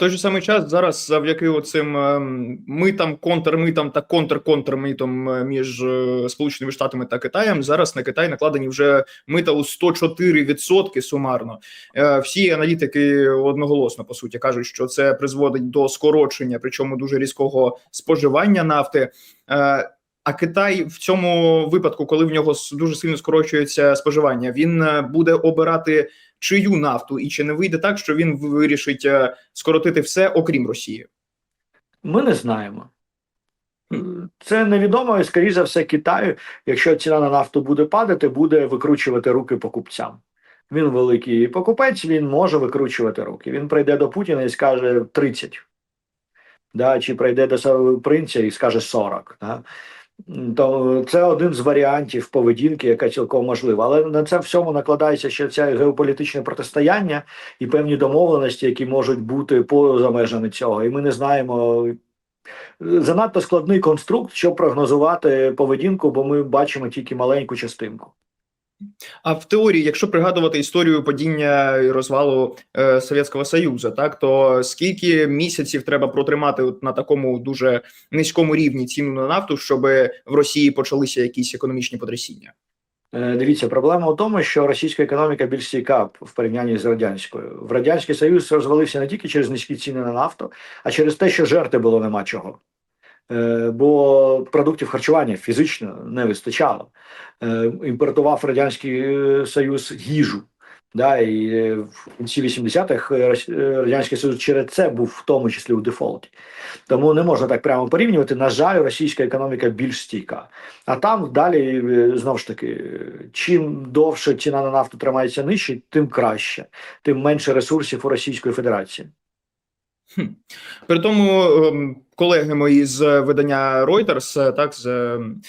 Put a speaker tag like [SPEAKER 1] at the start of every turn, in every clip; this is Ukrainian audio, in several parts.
[SPEAKER 1] той же самий час зараз завдяки оцим ем, митам, контрмитам та контр-контрмитам е, між е, Сполученими Штатами та Китаєм зараз на Китай накладені вже мита у 104% сумарно. Е, Всі аналітики одноголосно по суті кажуть, що це призводить до скорочення, причому дуже різкого споживання нафти. Е, А Китай в цьому випадку, коли в нього дуже сильно скорочується споживання, він е, буде обирати чию нафту, і чи не вийде так, що він вирішить е, скоротити все, окрім Росії?
[SPEAKER 2] Ми не знаємо. Це невідомо, і скоріше за все, Китаю, якщо ціна на нафту буде падати, буде викручувати руки покупцям. Він великий покупець, він може викручувати руки. Він прийде до Путіна і скаже 30. Да, чи прийде до принця і скаже 40. Да? То це один з варіантів поведінки, яка цілком можлива. Але на це всьому накладається ще це геополітичне протистояння і певні домовленості, які можуть бути поза межами цього. І ми не знаємо. Занадто складний конструкт, щоб прогнозувати поведінку, бо ми бачимо тільки маленьку частинку.
[SPEAKER 1] А в теорії, якщо пригадувати історію падіння і розвалу е, Совєтського Союзу, так то скільки місяців треба протримати от на такому дуже низькому рівні ціну на нафту, щоб в Росії почалися якісь економічні потрясіння?
[SPEAKER 2] Е, Дивіться, проблема у тому, що російська економіка більш стійка в порівнянні з радянською. В радянський союз розвалився не тільки через низькі ціни на нафту, а через те, що жерти було нема чого. Е, Бо продуктів харчування фізично не вистачало. Е, Імпортував радянський е, союз їжу. Да, і в кінці 80-х е, Рос- е, радянський союз через це був в тому числі у дефолті. Тому не можна так прямо порівнювати. На жаль, російська економіка більш стійка. А там далі знову ж таки, чим довше ціна на нафту тримається нижче, тим краще, тим менше ресурсів у Російської Федерації.
[SPEAKER 1] При тому ем, колеги мої з видання Reuters е, так ем,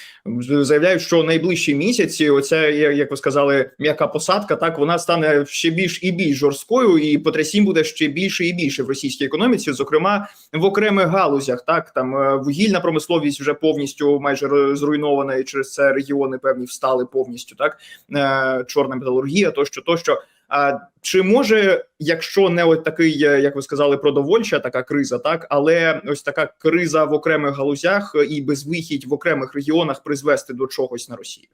[SPEAKER 1] заявляють, що найближчі місяці, оця як ви сказали, м'яка посадка, так вона стане ще більш і більш жорсткою, і потрясінь буде ще більше і більше в російській економіці, зокрема в окремих галузях. Так там е, вугільна промисловість вже повністю майже зруйнована, і через це регіони певні встали повністю. Так е, чорна металургія, тощо, тощо. А чи може, якщо не от такий, е, як ви сказали, продовольча така криза, так але ось така криза в окремих галузях і безвихідь в окремих регіонах призвести до чогось на Росії?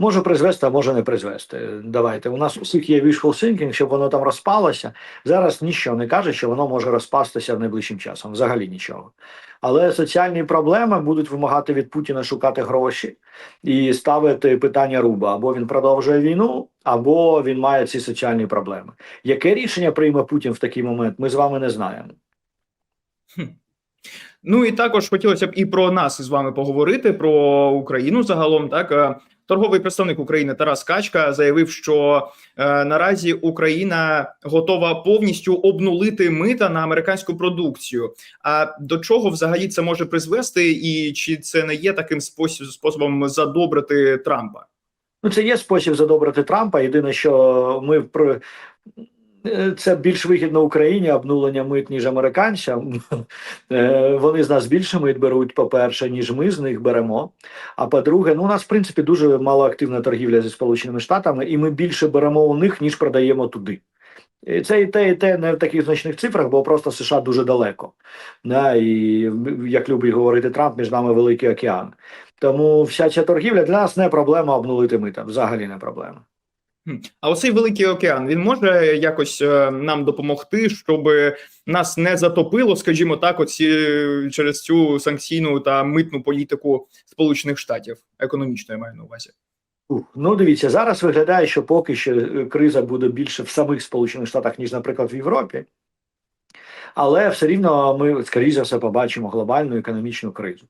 [SPEAKER 2] Може призвести, а може не призвести. Давайте. У нас у всіх є wishful thinking, щоб воно там розпалося. Зараз нічого не каже, що воно може розпастися найближчим часом. Взагалі нічого. Але соціальні проблеми будуть вимагати від Путіна шукати гроші і ставити питання руба. Або він продовжує війну, або він має ці соціальні проблеми. Яке рішення прийме Путін в такий момент? Ми з вами не знаємо.
[SPEAKER 1] Ну і також хотілося б і про нас із вами поговорити про Україну загалом. Так Е, торговий представник України Тарас Качка заявив, що е, наразі Україна готова повністю обнулити мита на американську продукцію. А до чого взагалі це може призвести, і чи це не є таким спосіб, способом задобрити Трампа?
[SPEAKER 2] Ну, це є спосіб задобрити Трампа. Єдине, що ми це більш вигідно Україні обнулення мит, ніж американцям. Е, Вони з нас більше мит беруть, по-перше, ніж ми з них беремо. А по-друге, ну у нас в принципі дуже малоактивна торгівля зі Сполученими Штатами, і ми більше беремо у них, ніж продаємо туди. І це і те, і те не в таких значних цифрах, бо просто США дуже далеко. Да, і як любить говорити Трамп, між нами великий океан. Тому вся ця торгівля для нас не проблема обнулити мита. Взагалі не проблема.
[SPEAKER 1] А оцей великий океан він може якось е, нам допомогти, щоб нас не затопило, скажімо так, оці через цю санкційну та митну політику Сполучених Штатів, економічно я маю на увазі.
[SPEAKER 2] Ну, дивіться, зараз виглядає, що поки що е, криза буде більше в самих Сполучених Штатах, ніж, наприклад, в Європі. Але все рівно ми, скоріше за все, побачимо глобальну економічну кризу,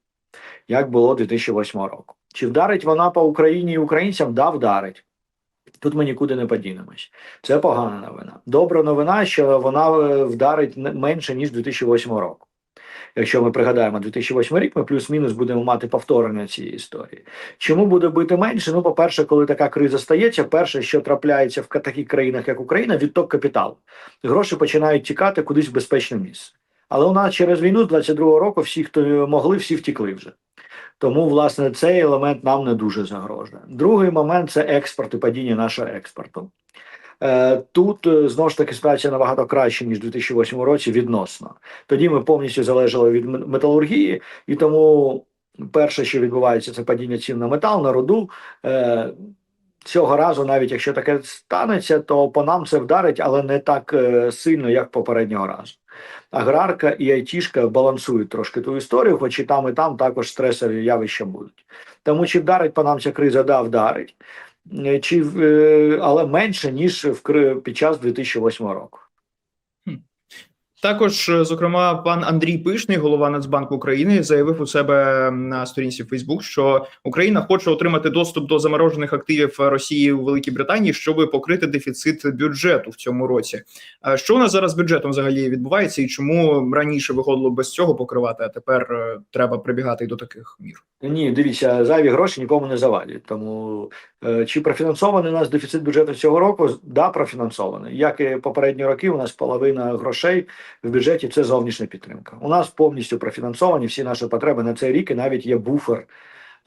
[SPEAKER 2] як було 2008 року. Чи вдарить вона по Україні і українцям? Да, вдарить. Тут ми нікуди не подінемось. Це погана новина. Добра новина, що вона е, вдарить менше, ніж 2008 року. Якщо ми пригадаємо 2008 рік, ми плюс-мінус будемо мати повторення цієї історії. Чому буде бити менше? Ну, по-перше, коли така криза стається, перше, що трапляється в таких країнах, як Україна, відток капіталу. Гроші починають тікати кудись в безпечне місце. Але у нас через війну з 22-го року всі, хто могли, всі втікли вже. Тому, власне, цей елемент нам не дуже загрожує. Другий момент це експорт і падіння нашого експорту. Е, Тут е, знову ж таки ситуація набагато краще ніж у 2008 році відносно. Тоді ми повністю залежали від металургії, і тому перше, що відбувається, це падіння цін на метал, на руду. Е, Цього разу, навіть якщо таке станеться, то по нам це вдарить, але не так сильно, як попереднього разу. Аграрка і айтішка балансують трошки ту історію, хоч і там, і там також стресові явища будуть. Тому чи вдарить по нам ця криза, да, вдарить, Е, чи, е, але менше, ніж в, під час 2008 року.
[SPEAKER 1] Також, е, зокрема, пан Андрій Пишний, голова Нацбанку України, заявив у себе на сторінці Фейсбук, що Україна хоче отримати доступ до заморожених активів Росії у Великій Британії, щоб покрити дефіцит бюджету в цьому році. Що у нас зараз з бюджетом взагалі відбувається, і чому раніше виходило без цього покривати, а тепер е, треба прибігати й до таких мір?
[SPEAKER 2] Ні, дивіться, зайві гроші нікому не завадять. Тому чи профінансований у нас дефіцит бюджету цього року? Да, профінансований. Як і попередні роки, у нас половина грошей в бюджеті це зовнішня підтримка. У нас повністю профінансовані всі наші потреби на цей рік, і навіть є буфер,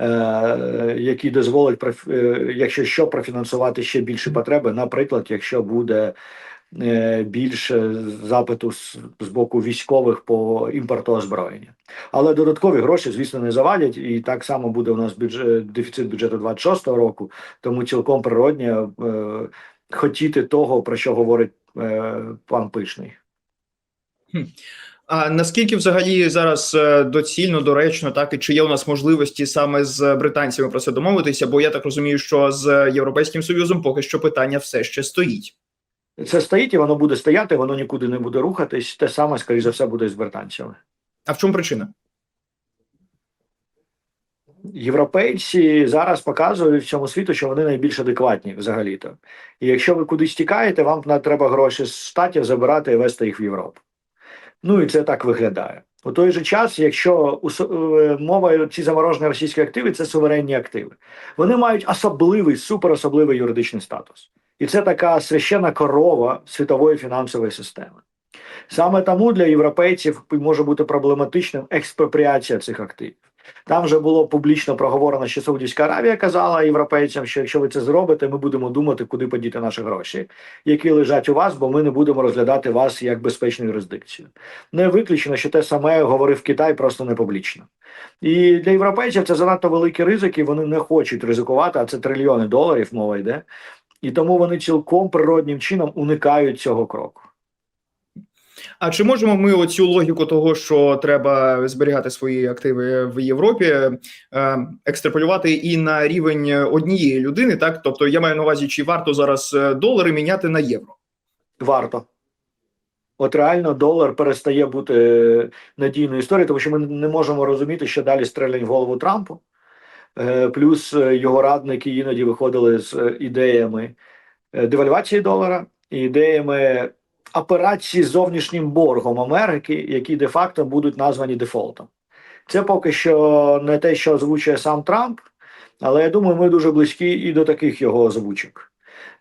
[SPEAKER 2] е, який дозволить, е, якщо що, профінансувати ще більше потреби. Наприклад, якщо буде е, більше запиту з, боку військових по імпорту озброєння. Але додаткові гроші, звісно, не завадять, і так само буде у нас бюджет, дефіцит бюджету 26-го року, тому цілком природньо е, хотіти того, про що говорить е, пан Пишний.
[SPEAKER 1] А наскільки взагалі зараз е, доцільно, доречно, так і чи є у нас можливості саме з британцями про це домовитися? Бо я так розумію, що з Європейським Союзом поки що питання все ще стоїть.
[SPEAKER 2] Це стоїть і воно буде стояти, воно нікуди не буде рухатись. Те саме, скоріш за все, буде з британцями.
[SPEAKER 1] А в чому причина?
[SPEAKER 2] Європейці зараз показують всьому світу, що вони найбільш адекватні взагалі-то. І якщо ви кудись тікаєте, вам треба гроші з штатів забирати і вести їх в Європу. Ну і це так виглядає. У той же час, якщо е, мова ці заморожені російські активи, це суверенні активи. Вони мають особливий, суперособливий юридичний статус. І це така священна корова світової фінансової системи. Саме тому для європейців може бути проблематичним експропріація цих активів. Там вже було публічно проговорено, що Саудівська Аравія казала європейцям, що якщо ви це зробите, ми будемо думати, куди подіти наші гроші, які лежать у вас, бо ми не будемо розглядати вас як безпечну юрисдикцію. Не виключено, що те саме говорив Китай, просто не публічно. І для європейців це занадто великі ризики. Вони не хочуть ризикувати, а це трильйони доларів мова йде. І тому вони цілком природнім чином уникають цього кроку.
[SPEAKER 1] А чи можемо ми оцю логіку того, що треба зберігати свої активи в Європі, е, екстраполювати і на рівень однієї людини? Так, тобто я маю на увазі, чи варто зараз е, долари міняти на євро?
[SPEAKER 2] Варто. От реально долар перестає бути е, надійною історією, тому що ми не можемо розуміти, що далі стрелянь в голову Трампу. Е, Плюс е, його радники іноді виходили з е, ідеями девальвації долара і ідеями операції з зовнішнім боргом Америки, які де-факто будуть названі дефолтом. Це поки що не те, що озвучує сам Трамп, але я думаю, ми дуже близькі і до таких його озвучок.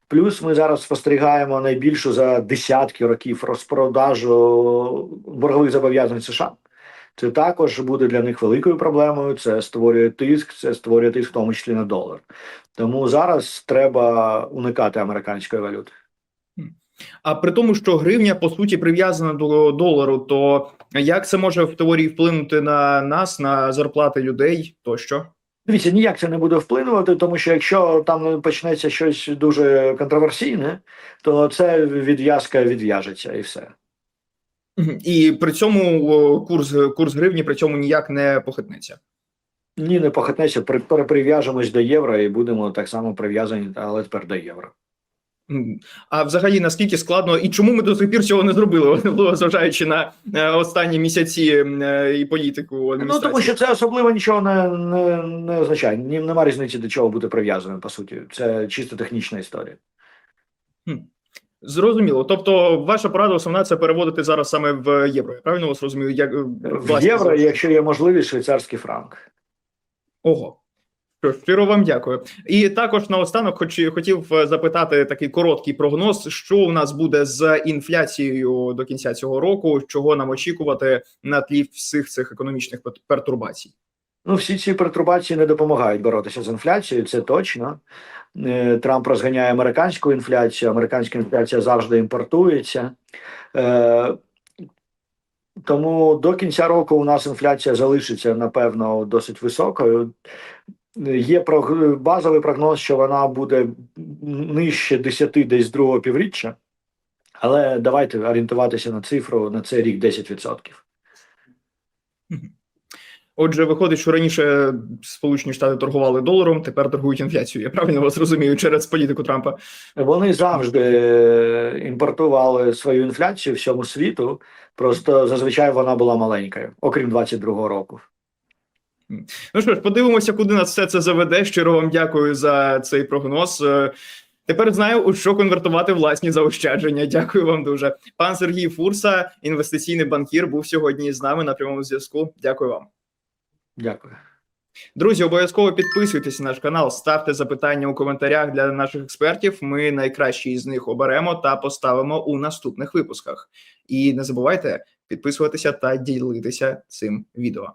[SPEAKER 2] Плюс ми зараз спостерігаємо найбільшу за десятки років розпродажу боргових зобов'язань США. Це також буде для них великою проблемою. Це створює тиск, це створює тиск, в тому числі на долар. Тому зараз треба уникати американської валюти.
[SPEAKER 1] А при тому, що гривня по суті прив'язана до долару, то як це може в теорії вплинути на нас, на зарплати людей тощо?
[SPEAKER 2] Дивіться, ніяк це не буде вплинувати, тому що якщо там почнеться щось дуже контроверсійне, то це відв'язка відв'яжеться і все.
[SPEAKER 1] І при цьому курс курс гривні при цьому ніяк не похитнеться.
[SPEAKER 2] Ні, не похитнеться, при- переприв'яжемось до євро і будемо так само прив'язані, але тепер до євро.
[SPEAKER 1] А взагалі наскільки складно і чому ми до сих пір цього не зробили, зважаючи на е, останні місяці е, і політику
[SPEAKER 2] Ну тому що це особливо нічого не, не, не означає. Нема різниці до чого бути прив'язаним, по суті. Це чисто технічна історія.
[SPEAKER 1] Зрозуміло. Тобто, ваша порада основна це переводити зараз саме в євро. Я правильно вас розумію? Як е,
[SPEAKER 2] В євро,
[SPEAKER 1] зараз?
[SPEAKER 2] якщо є можливість, швейцарський франк.
[SPEAKER 1] Ого. Що щиро вам дякую. І також наостанок хоч, хотів е, запитати такий короткий прогноз, що у нас буде з інфляцією до кінця цього року, чого нам очікувати на тлі всіх цих економічних пертурбацій.
[SPEAKER 2] Ну, всі ці пертурбації не допомагають боротися з інфляцією, це точно. Е, Трамп розганяє американську інфляцію, американська інфляція завжди імпортується. Е, Тому до кінця року у нас інфляція залишиться, напевно, досить високою. Є базовий прогноз, що вона буде нижче 10 десь другого півріччя, але давайте орієнтуватися на цифру на цей рік 10%.
[SPEAKER 1] Отже, виходить, що раніше Сполучені Штати торгували доларом, тепер торгують інфляцією. Я правильно вас розумію через політику Трампа.
[SPEAKER 2] Вони завжди е, імпортували свою інфляцію всьому світу, просто зазвичай вона була маленькою, окрім 22-го року.
[SPEAKER 1] Ну що ж, подивимося, куди нас все це заведе. Щиро вам дякую за цей прогноз. Е, Тепер знаю, у що конвертувати власні заощадження. Дякую вам дуже. Пан Сергій Фурса, інвестиційний банкір, був сьогодні з нами на прямому зв'язку. Дякую вам.
[SPEAKER 2] Дякую.
[SPEAKER 1] Друзі, обов'язково підписуйтесь на наш канал, ставте запитання у коментарях для наших експертів. Ми найкращі з них оберемо та поставимо у наступних випусках. І не забувайте підписуватися та ділитися цим відео.